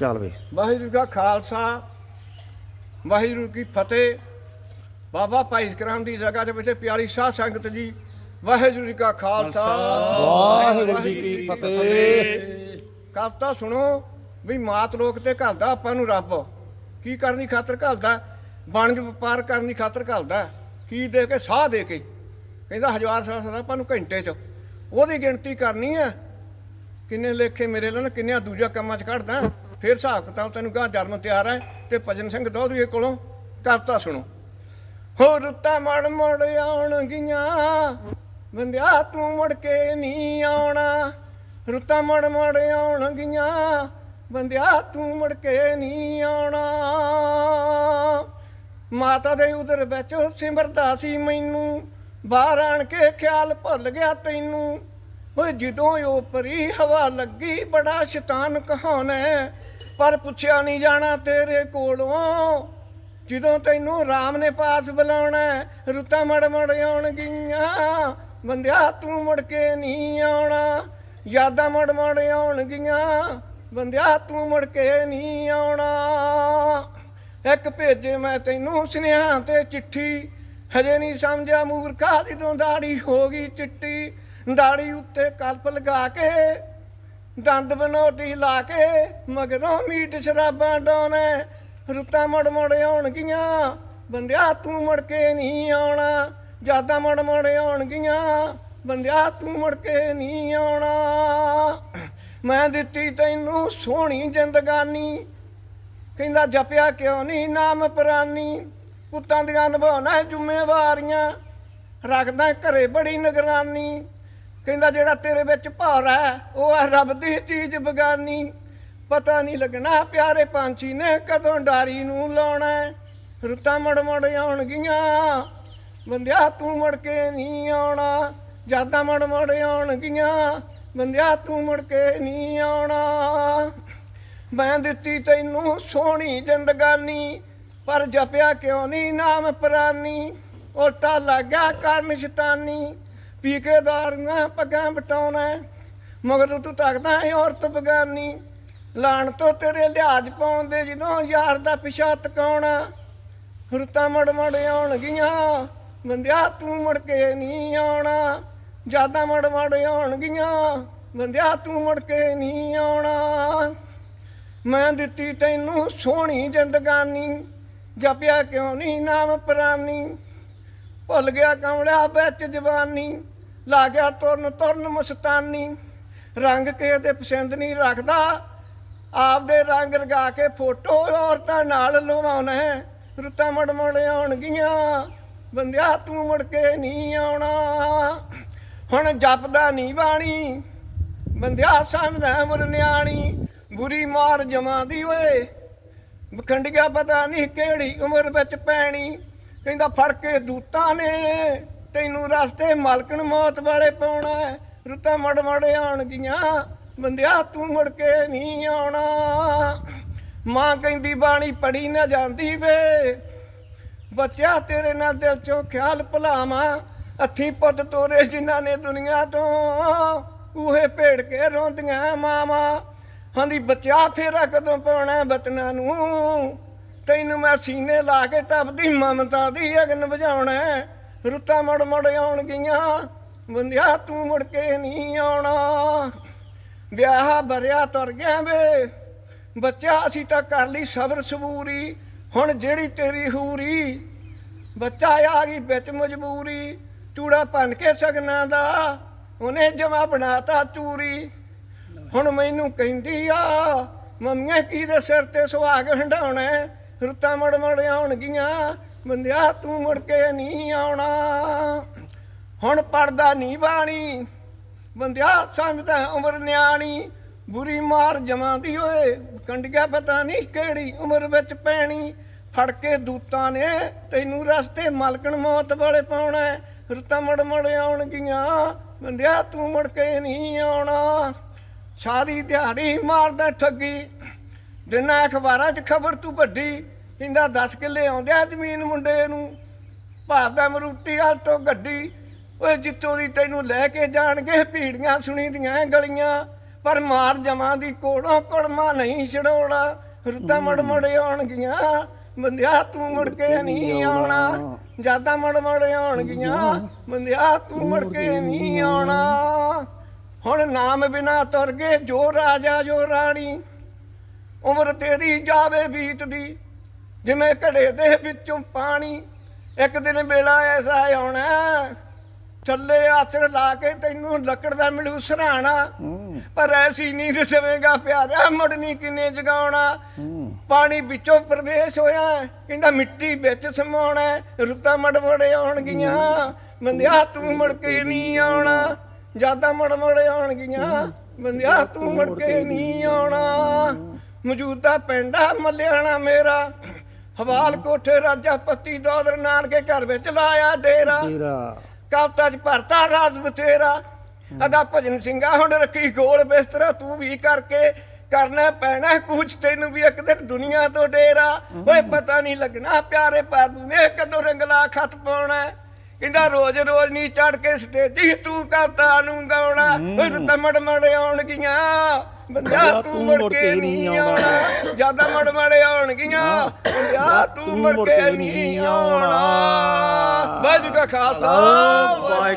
ਚੱਲ ਬਈ ਵਾਹਿਗੁਰੂ ਦਾ ਖਾਲਸਾ ਵਾਹਿਗੁਰੂ ਕੀ ਫਤਿਹ। ਬਾਬਾ ਭਾਈ ਕਰਾਮ ਦੀ ਜਗ੍ਹਾ ਦੇ ਵਿੱਚ ਪਿਆਰੀ ਸਾਧ ਸੰਗਤ ਜੀ ਵਾਹਿਗੁਰੂ ਜੀ ਕਾ ਖਾਲਸਾ। ਵਾਹਿਗੁਰੂ ਜੀ ਕੀ ਫਤਿਹ। ਕਵਤਾ ਸੁਣੋ ਵੀ ਮਾਤ ਲੋਕ ਤੇ ਘਲਦਾ ਆਪਾਂ ਨੂੰ ਰੱਬ। ਕੀ ਕਰਨ ਦੀ ਖਾਤਰ ਘਲਦਾ? ਵਣਜ ਵਪਾਰ ਕਰਨ ਦੀ ਖਾਤਰ ਘਲਦਾ। ਕੀ ਦੇ ਕੇ ਸਾਹ ਦੇ ਕੇ? ਕਹਿੰਦਾ ਹਜ਼ਾਰ ਸਾਲ ਸਦਾ ਆਪਾਂ ਨੂੰ ਘੰਟੇ ਚ। ਉਹਦੀ ਗਿਣਤੀ ਕਰਨੀ ਹੈ। ਕਿੰਨੇ ਲੇਖੇ ਮੇਰੇ ਨਾਲ ਕਿੰਨਿਆਂ ਦੂਜਾ ਕੰਮਾਂ ਚ ਕੱਢਦਾ। ਫਿਰ ਹਿਸਾਬ ਕਿਤਾਬ ਤੈਨੂੰ ਗਾਂ ਜਨਮ ਤਿਆਰ ਹੈ ਤੇ ਭਜਨ ਸਿੰਘ ਦੋਧੀਏ ਕੋਲੋਂ ਕਵਤਾ ਸੁਣੋ। ਹੋ ਰੁੱਤਾਂ ਮੜ ਮੜ ਆਉਣਗੀਆਂ ਬੰਦਿਆ ਤੂੰ ਮੁੜ ਕੇ ਨਹੀਂ ਆਉਣਾ। ਰੁੱਤਾਂ ਮੜ ਮੜ ਆਉਣਗੀਆਂ ਬੰਦਿਆ ਤੂੰ ਮੁੜ ਕੇ ਨਹੀਂ ਆਉਣਾ। ਮਾਤਾ ਦੇ ਉਦਰ ਵਿੱਚ ਸਿਮਰਦਾ ਸੀ ਮੈਨੂੰ, ਬਾਹਰ ਆਣ ਕੇ ਖਿਆਲ ਭੁੱਲ ਗਿਆ ਤੈਨੂੰ। ਓਏ ਜਦੋਂ ਉਹ ਪਰੀ ਹਵਾ ਲੱਗੀ, ਬੜਾ ਸ਼ੈਤਾਨ ਕਹਾਉਣਾ ਪਰ ਪੁੱਛਿਆ ਨਹੀਂ ਜਾਣਾ ਤੇਰੇ ਕੋਲੋਂ। ਜਦੋਂ ਤੈਨੂੰ ਰਾਮ ਨੇ ਪਾਸ ਬੁਲਾਉਣਾ, ਰੁੱਤਾਂ ਮੜ ਮੜ ਆਉਣਗੀਆਂ। ਬੰਦਿਆ, ਤੂੰ ਮੁੜ ਕੇ ਨਹੀਂ ਆਉਣਾ। ਯਾਦਾਂ ਮੜ ਮੜ ਆਉਣਗੀਆਂ। ਬੰਦਿਆ, ਤੂੰ ਮੁੜ ਕੇ ਨਹੀਂ ਆਉਣਾ। ਇੱਕ ਭੇਜੇ ਮੈਂ ਤੈਨੂੰ ਸੁਨੇਹਾ ਤੇ ਚਿੱਠੀ। ਹਜੇ ਨਹੀਂ ਸਮਝਿਆ ਮੂਰਖਾ ਜਦੋਂ ਦਾੜੀ ਹੋ ਗਈ ਚਿੱਟੀ। ਦਾੜੀ ਉੱਤੇ ਕਲਪ ਲਗਾ ਕੇ ਦੰਦ ਬਨੋਟੀ ਲਾ ਕੇ ਮਗਰੋਂ ਮੀਟ ਸ਼ਰਾਬਾਂ ਡਾਉਣਾ। ਰੁੱਤਾਂ ਮੜ ਮੜ ਆਉਣਗੀਆਂ, ਬੰਦਿਆ ਤੂੰ ਮੁੜ ਕੇ ਨਹੀਂ ਆਉਣਾ। ਜ਼ਿਆਦਾ ਮੜ ਮੜ ਆਉਣਗੀਆਂ, ਬੰਦਿਆ ਤੂੰ ਮੁੜ ਕੇ ਨਹੀਂ ਆਉਣਾ। ਮੈਂ ਦਿੱਤੀ ਤੈਨੂੰ ਸੋਹਣੀ ਜ਼ਿੰਦਗਾਨੀ, ਕਹਿੰਦਾ ਜਪਿਆ ਕਿਉਂ ਨਹੀਂ ਨਾਮ ਪ੍ਰਾਨੀ। ਪੁੱਤਾਂ ਦੀਆਂ ਨਿਭਾਉਣਾ ਜ਼ਿੰਮੇਵਾਰੀਆਂ, ਰੱਖਦਾ ਘਰੇ ਬੜੀ ਨਿਗਰਾਨੀ। ਕਹਿੰਦਾ ਜਿਹੜਾ ਤੇਰੇ ਵਿੱਚ ਭਾਰ ਹੈ, ਉਹ ਆ ਰੱਬ ਦੀ ਚੀਜ਼ ਬਗਾਨੀ। ਪਤਾ ਨਹੀਂ ਲੱਗਣਾ ਪਿਆਰੇ ਪੰਛੀ ਨੇ ਕਦੋਂ ਡਾਰੀ ਨੂੰ ਲਾਉਣਾ ਰੁੱਤਾਂ ਮੜ ਮੜ ਆਉਣਗੀਆਂ, ਬੰਦਿਆ ਤੂੰ ਮੁੜ ਕੇ ਨਹੀਂ ਆਉਣਾ। ਜਾਦਾਂ ਮੜ ਮੜ ਆਉਣਗੀਆਂ, ਬੰਦਿਆ ਤੂੰ ਮੁੜ ਕੇ ਨਹੀਂ ਆਉਣਾ। ਮੈਂ ਦਿੱਤੀ ਤੈਨੂੰ ਸੋਹਣੀ ਜ਼ਿੰਦਗਾਨੀ, ਪਰ ਜਪਿਆ ਕਿਉਂ ਨਹੀਂ ਨਾਮ ਪ੍ਰਾਨੀ? ਉਲਟਾ ਲੱਗਾ ਕਰਨ ਸ਼ੈਤਾਨੀ। ਪੀ ਪੱਗਾਂ ਬਟਾਉਣਾ ਮਗਰ ਤੂੰ ਤੱਕਦਾ ਹੈ ਔਰਤ ਬਗਾਨੀ। ਲਾਣ ਤੋਂ ਤੇਰੇ ਲਿਹਾਜ਼ ਪਾਉਂਦੇ ਜਦੋਂ ਯਾਰ ਦਾ ਪਿਛਾ ਤਕਾਉਣਾ। ਰੁੱਤਾਂ ਮੜ ਮੜ ਆਉਣਗੀਆਂ ਬੰਦਿਆ ਤੂੰ ਮੁੜ ਕੇ ਨਹੀਂ ਆਉਣਾ। ਜ਼ਿਆਦਾ ਮੜ ਮੜ ਆਉਣਗੀਆਂ ਬੰਦਿਆ ਤੂੰ ਮੁੜ ਕੇ ਨਹੀਂ ਆਉਣਾ। ਮੈਂ ਦਿੱਤੀ ਤੈਨੂੰ ਸੋਹਣੀ ਜ਼ਿੰਦਗਾਨੀ, ਜਪਿਆ ਕਿਉਂ ਨਹੀਂ ਨਾਮ ਪ੍ਰਾਨੀ। ਭੁੱਲ ਗਿਆ ਕਮਲਿਆ ਵਿੱਚ ਜਵਾਨੀ। ਲਾ ਗਿਆ ਤੁਰਨ ਤੁਰਨ ਮਸਤਾਨੀ। ਰੰਗ ਕੇ ਦੇ ਪਸੰਦ ਨਹੀਂ ਰੱਖਦਾ। ਆਪਦੇ ਰੰਗ ਰਗਾ ਕੇ ਫੋਟੋ ਔਰਤਾਂ ਨਾਲ ਲਵਾਉਣਾ ਹੈ। ਰੁੱਤਾਂ ਮੜ ਮੜ ਆਉਣਗੀਆਂ। ਬੰਦਿਆ, ਤੂੰ ਮੁੜ ਕੇ ਨਹੀਂ ਆਉਣਾ। ਹੁਣ ਜਪਦਾ ਨਹੀਂ ਬਾਣੀ। ਬੰਦਿਆ, ਸਮਝਦਾ ਉਮਰ ਨਿਆਣੀ। ਬੁਰੀ ਮਾਰ ਜਮਾਂ ਦੀ ਓਏ। ਵਖੰਡ ਪਤਾ ਨਹੀਂ ਕਿਹੜੀ ਉਮਰ ਵਿੱਚ ਪੈਣੀ। ਕਹਿੰਦਾ, ਫੜ ਕੇ ਦੂਤਾਂ ਨੇ। ਤੈਨੂੰ ਰਸਤੇ ਮਾਲਕਣ ਮੌਤ ਵਾਲੇ ਪਾਉਣਾ ਹੈ। ਰੁੱਤਾਂ ਮੜ ਮੜ ਆਉਣਗੀਆਂ ਬੰਦਿਆ, ਤੂੰ ਮੁੜ ਕੇ ਨਹੀਂ ਆਉਣਾ। ਮਾਂ ਕਹਿੰਦੀ, ਬਾਣੀ ਪੜੀ ਨਾ ਜਾਂਦੀ ਵੇ। ਬੱਚਿਆ, ਤੇਰੇ ਨਾਲ ਦਿਲ ਚੋਂ ਖਿਆਲ ਭੁਲਾਵਾਂ। ਅੱਥੀ ਪੁੱਤ ਤੋਰੇ ਜਿਨ੍ਹਾਂ ਨੇ ਦੁਨੀਆ ਤੋਂ। ਉਹੇ ਭੇੜ ਕੇ ਰੋਂਦੀਆਂ ਮਾਵਾਂ। ਹਾਂਦੀ ਬੱਚਾ ਫੇਰਾ ਕਦੋਂ ਪਾਉਣਾ ਬਤਨਾਂ ਨੂੰ? ਤੈਨੂੰ ਮੈਂ ਸੀਨੇ ਲਾ ਕੇ ਟੱਪਦੀ, ਮਮਤਾ ਦੀ ਅਗਨ ਬੁਝਾਉਣਾ ਰੁੱਤਾਂ ਮੜ ਮੜ ਆਉਣਗੀਆਂ। ਬੰਦਿਆ, ਤੂੰ ਮੁੜ ਕੇ ਨਹੀਂ ਆਉਣਾ। ਵਿਆਹ ਭਰਿਆ ਤੁਰ ਗਿਆ ਵੇ। ਬੱਚਾ ਅਸੀਂ ਤਾਂ ਕਰ ਲਈ ਸਬਰ ਸਬੂਰੀ। ਹੁਣ ਜਿਹੜੀ ਤੇਰੀ ਹੂਰੀ, ਬੱਚਾ ਆ ਗਈ ਵਿੱਚ ਮਜਬੂਰੀ। ਚੂੜਾ ਭੰਨ ਕੇ ਸਗਨਾ ਦਾ, ਉਹਨੇ ਜਮਾ ਬਣਾਤਾ ਚੂਰੀ। ਹੁਣ ਮੈਨੂੰ ਕਹਿੰਦੀ ਆ ਮੰਮੀਆਂ ਕੀ ਦੇ ਸਿਰ ਤੇ ਸੁਹਾਗ ਹੰਡਾਉਣਾ ਰੁੱਤਾਂ ਮੜ ਮੜ ਆਉਣਗੀਆਂ, ਬੰਦਿਆ ਤੂੰ ਮੁੜ ਕੇ ਨਹੀਂ ਆਉਣਾ। ਹੁਣ ਪੜਦਾ ਨਹੀਂ ਬਾਣੀ, ਬੰਦਿਆ ਸਮਝਦਾ ਉਮਰ ਨਿਆਣੀ, ਬੁਰੀ ਮਾਰ ਜਮਾਂ ਦੀ ਓਏ, ਕੰਡਿਆ ਪਤਾ ਨਹੀਂ ਕਿਹੜੀ ਉਮਰ ਵਿੱਚ ਪੈਣੀ। ਫੜ ਕੇ ਦੂਤਾਂ ਨੇ ਤੈਨੂੰ ਰਸਤੇ ਮਲਕਣ ਮੌਤ ਵਾਲੇ ਪਾਉਣਾ ਰੁੱਤਾਂ ਮੜ ਮੜ ਆਉਣਗੀਆਂ, ਬੰਦਿਆ ਤੂੰ ਮੁੜ ਕੇ ਨਹੀਂ ਆਉਣਾ। ਸਾਰੀ ਦਿਹਾੜੀ ਮਾਰਦਾ ਠੱਗੀ ਦਿਨਾਂ ਅਖਬਾਰਾਂ 'ਚ ਖਬਰ ਤੂੰ ਵੱਡੀ ਕਹਿੰਦਾ 10 ਕਿੱਲੇ ਆਉਂਦੇ ਆ ਜ਼ਮੀਨ ਮੁੰਡੇ ਨੂੰ। ਭਾਰਦਾ ਮਰੂਟੀ ਆਲਟੋ ਗੱਡੀ ਓਏ ਜਿੱਥੋਂ ਦੀ ਤੈਨੂੰ ਲੈ ਕੇ ਜਾਣਗੇ ਭੀੜੀਆਂ ਸੁਣੀਦੀਆਂ ਗਲੀਆਂ। ਪਰ ਮਾਰ ਜਮਾਂ ਦੀ ਕੋੜੋਂ ਕੜਮਾ ਨਹੀਂ ਛਡਾਉਣਾ ਰੁੱਤਾਂ ਮੜ ਮੜ ਆਉਣਗੀਆਂ। ਬੰਦਿਆ ਤੂੰ ਮੁੜ ਕੇ ਨਹੀਂ ਆਉਣਾ। ਜ਼ਿਆਦਾ ਮੜ ਮੜ ਆਉਣਗੀਆਂ ਬੰਦਿਆ ਤੂੰ ਮੁੜ ਕੇ ਨਹੀਂ ਆਉਣਾ। ਹੁਣ ਨਾਮ ਬਿਨਾ ਤੁਰ ਗਏ ਜੋ ਰਾਜਾ ਜੋ ਰਾਣੀ। ਉਮਰ ਤੇਰੀ ਜਾਵੇ ਬੀਤਦੀ ਜਿਵੇਂ ਘੜੇ ਦੇ ਵਿੱਚੋਂ ਪਾਣੀ ਇੱਕ ਦਿਨ ਵੇਲਾ ਐਸਾ ਆਉਣਾ ਥੱਲੇ ਆਸਣ ਲਾ ਕੇ ਤੈਨੂੰ ਲੱਕੜ ਦਾ ਮਿਲੂ ਸਰਾਣਾ। ਪਰ ਐਸੀ ਨੀਂਦ ਸਵੇਂਗਾ ਪਿਆਰਾ ਮੁੜਨੀ ਕਿਨੇ ਜਗਾਉਣਾ। ਪਾਣੀ ਵਿੱਚੋਂ ਪ੍ਰਵੇਸ਼ ਹੋਇਆ ਕਹਿੰਦਾ ਮਿੱਟੀ ਵਿੱਚ ਸਮਾਉਣਾ ਰੁੱਤਾਂ ਮੜਮੜ ਆਉਣਗੀਆਂ। ਬੰਦਿਆ ਤੂੰ ਮੁੜ ਕੇ ਨਹੀਂ ਆਉਣਾ। ਜ਼ਿਆਦਾ ਮੜਮੜ ਆਉਣਗੀਆਂ। ਬੰਦਿਆ ਤੂੰ ਮੁੜ ਕੇ ਨਹੀਂ ਆਉਣਾ। ਮੌਜੂਦਾ ਪਿੰਡਾ ਮੱਲਿਆਣਾ ਮੇਰਾ। ਹਵਾਲ ਕੋਠੇ ਰਾਜਾ ਪੱਤੀ ਦੋਦਰ ਨਾਨਕੇ ਘਰ ਵਿੱਚ ਲਾਇਆ ਡੇਰਾ। ਕਵਤਾ ਚ ਭਰਤਾ ਰਾਜ ਬਥੇਰਾ। ਅਦਾ ਭਜਨ ਸਿੰਘਾ ਹੁਣ ਰੱਖੀ ਗੋਲ ਬਿਸਤਰਾ ਤੂੰ ਵੀ ਕਰਕੇ ਕਰਨਾ ਪੈਣਾ ਕੁਛ ਤੈਨੂੰ ਵੀ ਇੱਕ ਦਿਨ ਦੁਨੀਆ ਤੋਂ ਡੇਰਾ। ਓਏ ਪਤਾ ਨਹੀਂ ਲੱਗਣਾ ਪਿਆਰੇ ਪਾਦੂ ਨੇ ਕਦੋਂ ਰੰਗਲਾ ਖਤ ਪਾਉਣਾ। ਕਹਿੰਦਾ ਰੋਜ਼ ਰੋਜ਼ ਨਹੀਂ ਚੜ ਕੇ ਸਟੇਜੀ ਤੂੰ ਕਵਤਾ ਨੂੰ ਗਾਉਣਾ। ਓਏ ਰੁੱਤਾਂ ਮੜ ਮੜ ਆਉਣਗੀਆਂ। ਬੰਦਿਆ ਤੂੰ ਮੁੜ ਕੇ ਨਹੀਂ ਆਉਣਾ। ਜ਼ਿਆਦਾ ਮੜ ਮੜ ਆਉਣਗੀਆਂ। ਬੰਦਿਆ ਤੂੰ ਮੁੜ ਕੇ ਨਹੀਂ ਆਉਣਾ। ਵਾਹਿਗੁਰੂ ਕਾ ਖਾਲਸਾ। ਵਾਹਿਗੁਰੂ